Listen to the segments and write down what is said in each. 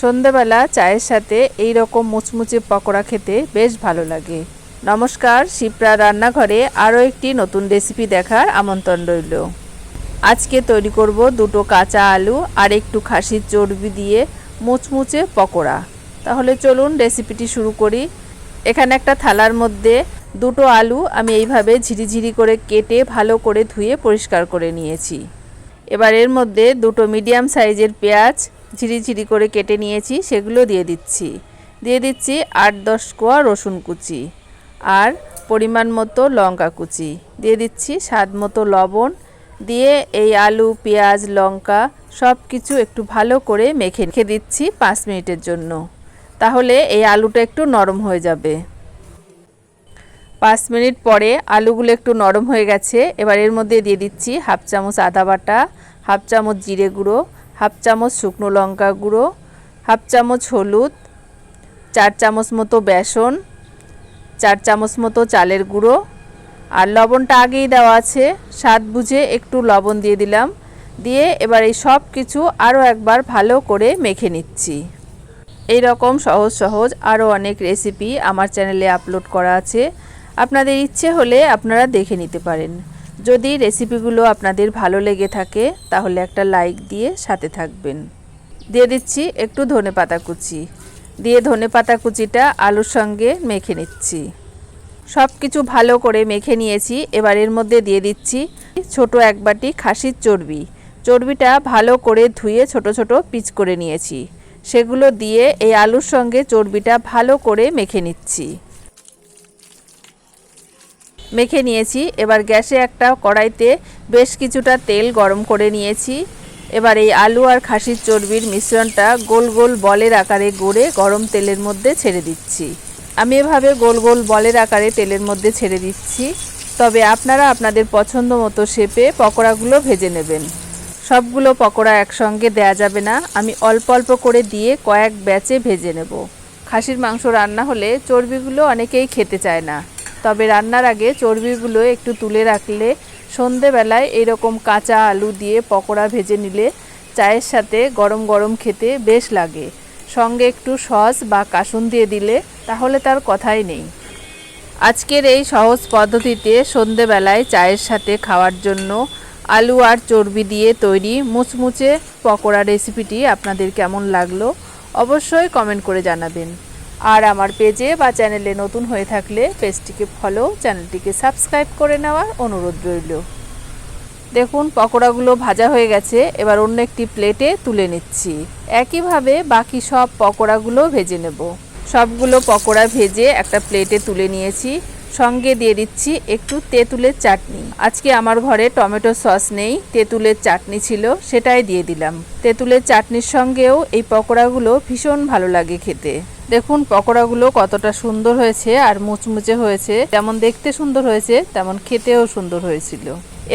সন্ধেবেলা চায়ের সাথে এই রকম মুচমুচে পকোড়া খেতে বেশ ভালো লাগে। নমস্কার, শিপ্রা রান্নাঘরে আরও একটি নতুন রেসিপি দেখার আমন্ত্রণ রইল। আজকে তৈরি করব দুটো কাঁচা আলু আর একটু খাসির চর্বি দিয়ে মুচমুচে পকোড়া। তাহলে চলুন রেসিপিটি শুরু করি। এখানে একটা থালার মধ্যে দুটো আলু আমি এইভাবে ঝিরিঝিরি করে কেটে ভালো করে ধুয়ে পরিষ্কার করে নিয়েছি। এবার এর মধ্যে দুটো মিডিয়াম সাইজের পেঁয়াজ ঝিরিঝিরি করে কেটে নিয়েছি, সেগুলো দিয়ে দিচ্ছি। দিয়ে দিচ্ছি আট দশ কোয়া রসুন কুচি আর পরিমাণ মতো লঙ্কা কুচি। দিয়ে দিচ্ছি স্বাদ মতো লবণ। দিয়ে এই আলু, পেঁয়াজ, লঙ্কা সব কিছু একটু ভালো করে মেখে রেখে দিচ্ছি পাঁচ মিনিটের জন্য। তাহলে এই আলুটা একটু নরম হয়ে যাবে। পাঁচ মিনিট পরে আলুগুলো একটু নরম হয়ে গেছে। এবার এর মধ্যে দিয়ে দিচ্ছি হাফ চামচ আদা বাটা, হাফ চামচ জিরে গুঁড়ো হাফ চামচ শুকনো লঙ্কা গুঁড়ো, হাফ চামচ হলুদ, চার চামচ মতো বেসন, চার চামচ মতো চালের গুঁড়ো। আর লবণটা আগেই দেওয়া আছে, স্বাদ বুঝে একটু লবণ দিয়ে দিলাম। দিয়ে এবার এই সব কিছু আরও একবার ভালো করে মেখে নিচ্ছি। এই রকম সহজ সহজ আরও অনেক রেসিপি আমার চ্যানেলে আপলোড করা আছে। আপনাদের ইচ্ছে হলে আপনারা দেখে নিতে পারেন। যদি রেসিপিগুলো আপনাদের ভালো লেগে থাকে, তাহলে একটা লাইক দিয়ে সাথে থাকবেন। দিয়ে দিচ্ছি একটু ধনে পাতা কুচি। দিয়ে ধনে পাতা কুচিটা আলুর সঙ্গে মেখে নিচ্ছি। সব কিছু ভালো করে মেখে নিয়েছি। এবার এর মধ্যে দিয়ে দিচ্ছি ছোট এক বাটি খাসির চর্বি। চর্বিটা ভালো করে ধুয়ে ছোট ছোট পিচ করে নিয়েছি। সেগুলো দিয়ে এই আলুর সঙ্গে চর্বিটা ভালো করে মেখে নিচ্ছি। মেখে নিয়েছি। এবার গ্যাসে একটা কড়াইতে বেশ কিছুটা তেল গরম করে নিয়েছি। এবার এই আলু আর খাসির চর্বির মিশ্রণটা গোল গোল বলের আকারে গড়ে গরম তেলের মধ্যে ছেড়ে দিচ্ছি। আমি এভাবে গোল গোল বলের আকারে তেলের মধ্যে ছেড়ে দিচ্ছি। তবে আপনারা আপনাদের পছন্দ মতো শেপে পকোড়াগুলো ভেজে নেবেন। সবগুলো পকোড়া একসঙ্গে দেয়া যাবে না। আমি অল্প অল্প করে দিয়ে কয়েক ব্যাচে ভেজে নেব। খাসির মাংস রান্না হলে চর্বিগুলো অনেকেই খেতে চায় না। তবে রান্নার আগে চর্বিগুলো একটু তুলে রাখলে সন্ধেবেলায় এরকম কাঁচা আলু দিয়ে পকোড়া ভেজে নিলে চায়ের সাথে গরম গরম খেতে বেশ লাগে। সঙ্গে একটু সস বা কাসুন দিয়ে দিলে তাহলে তার কথাই নেই। আজকের এই সহজ পদ্ধতিতে সন্ধেবেলায় চায়ের সাথে খাওয়ার জন্য আলু আর চর্বি দিয়ে তৈরি মুচমুচে পকোড়া রেসিপিটি আপনাদের কেমন লাগল অবশ্যই কমেন্ট করে জানাবেন। আর আমার পেজে বা চ্যানেলে নতুন হয়ে থাকলে পেজটিকে ফলো চ্যানেলটিকে সাবস্ক্রাইব করে নেওয়ার অনুরোধ রইল। দেখুন, পকোড়াগুলো ভাজা হয়ে গেছে, এবার অন্য একটি প্লেটে তুলে নিচ্ছি। একইভাবে বাকি সব পকোড়াগুলো ভেজে নেব। সবগুলো পকোড়া ভেজে একটা প্লেটে তুলে নিয়েছি। সঙ্গে দিয়ে দিচ্ছি একটু তেঁতুলের চাটনি। আজকে আমার ঘরে টমেটো সস নেই, তেঁতুলের চাটনি ছিল, সেটাই দিয়ে দিলাম। তেঁতুলের চাটনির সঙ্গেও এই পকোড়াগুলো ভীষণ ভালো লাগে খেতে। দেখুন পকোড়াগুলো কতটা সুন্দর হয়েছে আর মুচমুচে হয়েছে। যেমন দেখতে সুন্দর হয়েছে, তেমন খেতেও সুন্দর হয়েছিল।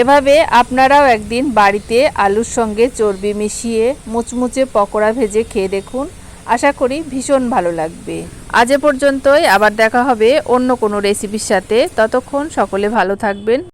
এভাবে আপনারাও একদিন বাড়িতে আলুর সঙ্গে চর্বি মিশিয়ে মুচমুচে পকোড়া ভেজে খেয়ে দেখুন। আশা করি ভীষণ ভালো লাগবে। আজ এ পর্যন্তই, আবার দেখা হবে অন্য কোনো রেসিপির সাথে। ততক্ষণ সকলে ভালো থাকবেন।